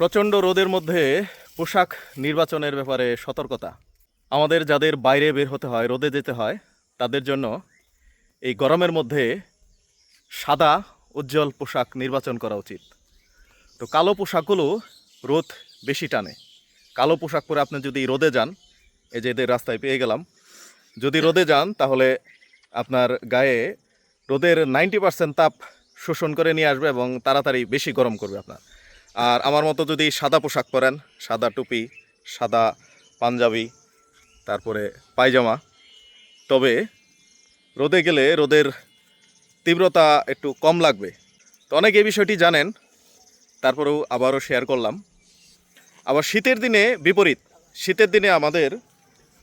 প্রচণ্ড রোদের মধ্যে পোশাক নির্বাচনের ব্যাপারে সতর্কতা। আমাদের যাদের বাইরে বের হতে হয়, রোদে যেতে হয়, তাদের জন্য এই গরমের মধ্যে সাদা, উজ্জ্বল পোশাক নির্বাচন করা উচিত। তো কালো পোশাকগুলো রোদ বেশি টানে। কালো পোশাক পরে আপনি যদি রোদে যান, এই যে এদের রাস্তায় পেয়ে গেলাম, যদি রোদে যান, তাহলে আপনার গায়ে রোদের নাইনটি পার্সেন্ট তাপ শোষণ করে নিয়ে আসবে এবং তাড়াতাড়ি বেশি গরম করবে আপনার। আর আমার মতো যদি সাদা পোশাক পরেন, সাদা টুপি, সাদা পাঞ্জাবি, তারপরে পায়জামা, তবে রোদে গেলে রোদের তীব্রতা একটু কম লাগবে। তো অনেকে এই বিষয়টি জানেন, তারপরেও আবারও শেয়ার করলাম। আবার শীতের দিনে বিপরীত, শীতের দিনে আমাদের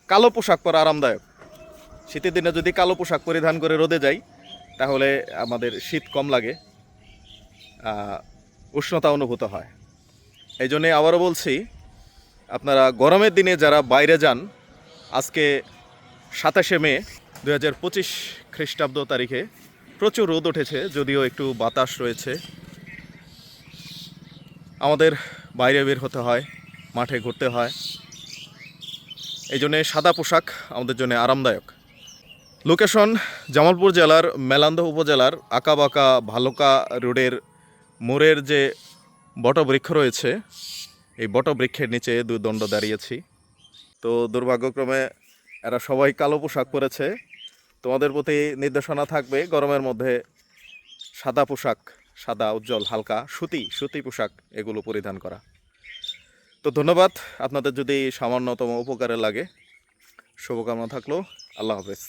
কালো পোশাক পরা আরামদায়ক। শীতের দিনে যদি কালো পোশাক পরিধান করে রোদে যাই, তাহলে আমাদের শীত কম লাগে। উষ্ণতা অনুভূত হয়। এই জন্যে আবারও বলছি, আপনারা গরমের দিনে যারা বাইরে যান, আজকে সাতাশে মে দু হাজার পঁচিশ খ্রিস্টাব্দ তারিখে প্রচুর রোদ উঠেছে, যদিও একটু বাতাস রয়েছে। আমাদের বাইরে বের হতে হয়, মাঠে ঘুরতে হয়। এই জন্যে সাদা পোশাক আমাদের জন্য আরামদায়ক। লোকেশন জামালপুর জেলার, মেলান্দ উপজেলার আঁকাবাঁকা ভালুকা রোডের মোড়ের যে বটবৃক্ষ রয়েছে, এই বটবৃক্ষের নিচে দুই দণ্ড দাঁড়িয়েছি। তো দুর্ভাগ্যক্রমে এরা সবাই কালো পোশাক পরেছে। তোমাদের প্রতি নির্দেশনা থাকবে গরমের মধ্যে সাদা পোশাক, সাদা, উজ্জ্বল, হালকা, সুতি সুতি পোশাক এগুলো পরিধান করা। তো ধন্যবাদ, আপনাদের যদি সামান্যতম উপকারে লাগে। শুভকামনা থাকল, আল্লাহ হাফেজ।